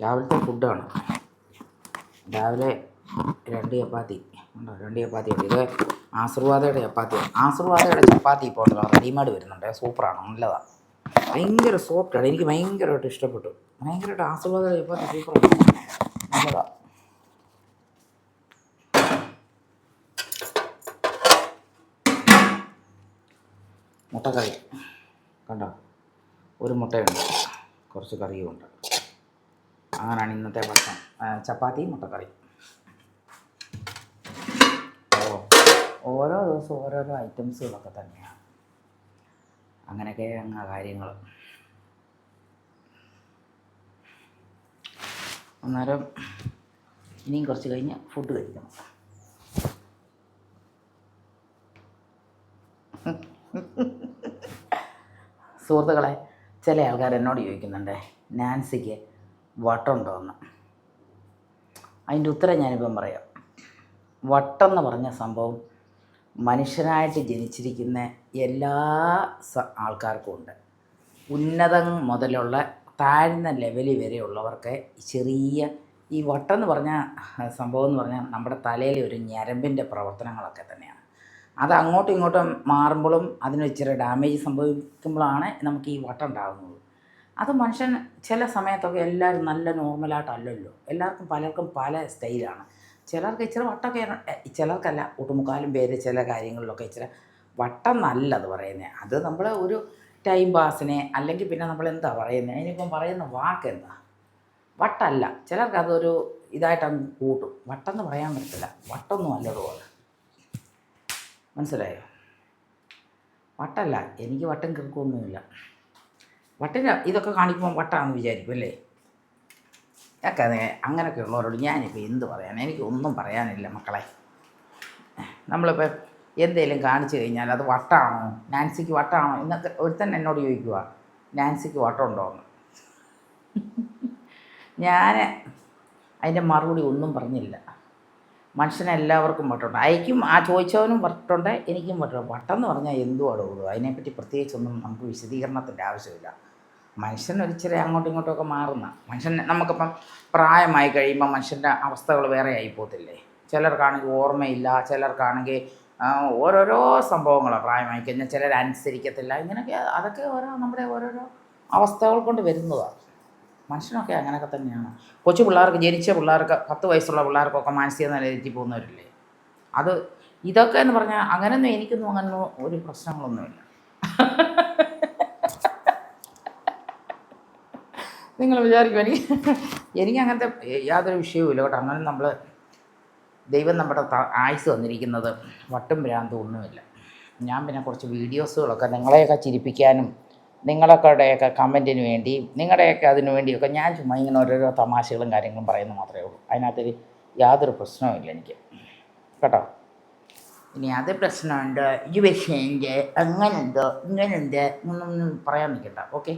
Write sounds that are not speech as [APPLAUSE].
രാവിലത്തെ ഫുഡാണ്. രാവിലെ രണ്ട് ചപ്പാത്തി. ഉണ്ടോ? രണ്ട് ചപ്പാത്തി ഉണ്ട് ഇത് ആശീർവാദയുടെ ചപ്പാത്തി. ആശീർവാദയുടെ ചപ്പാത്തി ഇപ്പോൾ ഉണ്ടല്ലോ. റെഡിമേഡ് വരുന്നുണ്ട്. സൂപ്പറാണ്. നല്ലതാണ് ഭയങ്കര സോഫ്റ്റാണ് എനിക്ക് ഭയങ്കരമായിട്ട് ഇഷ്ടപ്പെട്ടു. ഭയങ്കരമായിട്ട് ആശീർവാദയുടെ ചപ്പാത്തി സൂപ്പറാണ്. നല്ലതാണ് മുട്ടക്കറി. കണ്ടോ? ഒരു മുട്ടയുണ്ട്. കുറച്ച് കറിയുമുണ്ട്. അങ്ങനെയാണ് ഇന്നത്തെ ഭക്ഷണം. ചപ്പാത്തി മുട്ടക്കറി ഓ ഓരോ ദിവസവും ഓരോരോ ഐറ്റംസുകളൊക്കെ തന്നെയാണ്. അങ്ങനെയൊക്കെ അങ്ങ് കാര്യങ്ങൾ. അന്നേരം ഇനിയും കുറച്ച് കഴിഞ്ഞ് ഫുഡ് കഴിക്കണം. സുഹൃത്തുക്കളെ ചില ആൾക്കാർ എന്നോട് ചോദിക്കുന്നുണ്ട് നാൻസിക്ക് വട്ടമുണ്ടോ എന്ന് അതിന്റെ ഉത്തരം ഞാനിപ്പം പറയാം. വട്ടം എന്ന് പറഞ്ഞ സംഭവം മനുഷ്യനായിട്ട് ജനിച്ചിരിക്കുന്ന എല്ലാ ആൾക്കാർക്കും ഉണ്ട്. ഉന്നതം മുതലുള്ള താഴ്ന്ന ലെവലിൽ വരെയുള്ളവർക്ക് ചെറിയ ഈ വട്ടം എന്ന് പറഞ്ഞ സംഭവം എന്ന് പറഞ്ഞാൽ നമ്മുടെ തലയിലെ ഒരു ഞരമ്പിന്റെ പ്രവർത്തനങ്ങളൊക്കെ തന്നെയാണ്. അത് അങ്ങോട്ടും ഇങ്ങോട്ടും മാറുമ്പോഴും അതിന് ഇച്ചിരി ഡാമേജ് സംഭവിക്കുമ്പോഴാണ് നമുക്ക് ഈ വട്ടം ഉണ്ടാകുന്നത്. അത് മനുഷ്യൻ ചില സമയത്തൊക്കെ എല്ലാവരും നല്ല നോർമലായിട്ടല്ലല്ലോ. എല്ലാവർക്കും പലർക്കും പല സ്റ്റൈലാണ്. ചിലർക്ക് ഇച്ചിരി വട്ടമൊക്കെ ഏ, ചിലർക്കല്ല ഒട്ടുമുക്കാലും പേര് ചില കാര്യങ്ങളിലൊക്കെ ഇച്ചിരി വട്ടം നല്ലത് പറയുന്നത് അത് നമ്മൾ ഒരു ടൈം പാസിനെ അല്ലെങ്കിൽ പിന്നെ നമ്മൾ എന്താ പറയുന്നത് അതിനിപ്പം പറയുന്ന വാക്ക് എന്താ? വട്ടല്ല ചിലർക്ക് അതൊരു ഇതായിട്ടങ്ങ് കൂട്ടും. വട്ടം എന്ന് പറയാൻ പറ്റില്ല വട്ടമൊന്നും അല്ലതുപോലെ. മനസ്സിലായോ? വട്ടല്ല എനിക്ക് വട്ടം കിറുക്കൊന്നുമില്ല. വട്ടിന് ഇതൊക്കെ കാണിക്കുമ്പോൾ വട്ടാണെന്ന് വിചാരിക്കും അല്ലേ? ഒക്കെ അതെ അങ്ങനെയൊക്കെ ഉള്ളവരോട് ഞാനിപ്പോൾ എന്ത് പറയാൻ എനിക്കൊന്നും പറയാനില്ല മക്കളെ. നമ്മളിപ്പോൾ എന്തെങ്കിലും കാണിച്ചു കഴിഞ്ഞാൽ അത് വട്ടാണോ? നാൻസിക്ക് വട്ടാണോ? എന്നൊക്കെ ഒരുത്തൻ എന്നോട് ചോദിക്കുക നാൻസിക്ക് വട്ടമുണ്ടോ എന്ന് [LAUGHS] ഞാൻ അതിന്റെ മറുപടി ഒന്നും പറഞ്ഞില്ല. മനുഷ്യനെല്ലാവർക്കും വട്ടമുണ്ട്. അയക്കും ആ ചോദിച്ചവനും വട്ടുണ്ട് എനിക്കും വട്ടുണ്ട് വട്ടം എന്ന് പറഞ്ഞാൽ എന്തുവാടോ അതിനെപ്പറ്റി പ്രത്യേകിച്ചൊന്നും നമുക്ക് വിശദീകരണത്തിന്റെ ആവശ്യമില്ല. മനുഷ്യൻ ഒരിച്ചിരി അങ്ങോട്ടും ഇങ്ങോട്ടും ഒക്കെ മാറുന്ന. മനുഷ്യൻ നമുക്കിപ്പം പ്രായമായി കഴിയുമ്പോൾ മനുഷ്യന്റെ അവസ്ഥകൾ വേറെ ആയിപ്പോത്തില്ലേ ചിലർക്കാണെങ്കിൽ ഓർമ്മയില്ല ചിലർക്കാണെങ്കിൽ ഓരോരോ സംഭവങ്ങളാണ് പ്രായമായി കഴിഞ്ഞാൽ ചിലർ അനുസരിക്കത്തില്ല. ഇങ്ങനെയൊക്കെ അതൊക്കെ ഓരോ നമ്മുടെ ഓരോരോ അവസ്ഥകൾ കൊണ്ട് വരുന്നതാണ് മനുഷ്യനൊക്കെ അങ്ങനെയൊക്കെ തന്നെയാണ്. കൊച്ചു പിള്ളേർക്ക് ജനിച്ച പിള്ളേർക്ക് പത്ത് വയസ്സുള്ള പിള്ളേർക്കൊക്കെ മാനസിക നില തെറ്റി പോകുന്നവരില്ലേ? അത് ഇതൊക്കെ എന്ന് പറഞ്ഞാൽ അങ്ങനെയൊന്നും എനിക്കൊന്നും അങ്ങനെ ഒരു പ്രശ്നങ്ങളൊന്നുമില്ല. നിങ്ങൾ വിചാരിക്കും എനിക്ക്? എനിക്ക് അങ്ങനത്തെ യാതൊരു വിഷയവുമില്ല കേട്ടോ. അങ്ങനെ നമ്മൾ ദൈവം നമ്മുടെ ആയുസ് തന്നിരിക്കുന്നത് വട്ടും ഭ്രാന്തും ഒന്നുമില്ല. ഞാൻ പിന്നെ കുറച്ച് വീഡിയോസുകളൊക്കെ നിങ്ങളെയൊക്കെ ചിരിപ്പിക്കാനും നിങ്ങളൊക്കെയുടെയൊക്കെ കമന്റിന് വേണ്ടി നിങ്ങളുടെയൊക്കെ അതിനു വേണ്ടിയൊക്കെ ഞാൻ ചുമ്മാ ഇങ്ങനെ ഓരോരോ തമാശകളും കാര്യങ്ങളും പറയുന്നത് മാത്രമേ ഉള്ളൂ. അതിനകത്തൊരു യാതൊരു പ്രശ്നവുമില്ല എനിക്ക്. കേട്ടോ? ഇനി അത് പ്രശ്നമുണ്ട്. ഇത് വിഷയമുണ്ട് അങ്ങനെയുണ്ടോ ഇങ്ങനെയുണ്ട് എന്നൊന്നും പറയാൻ നിൽക്കണ്ട. ഓക്കെ?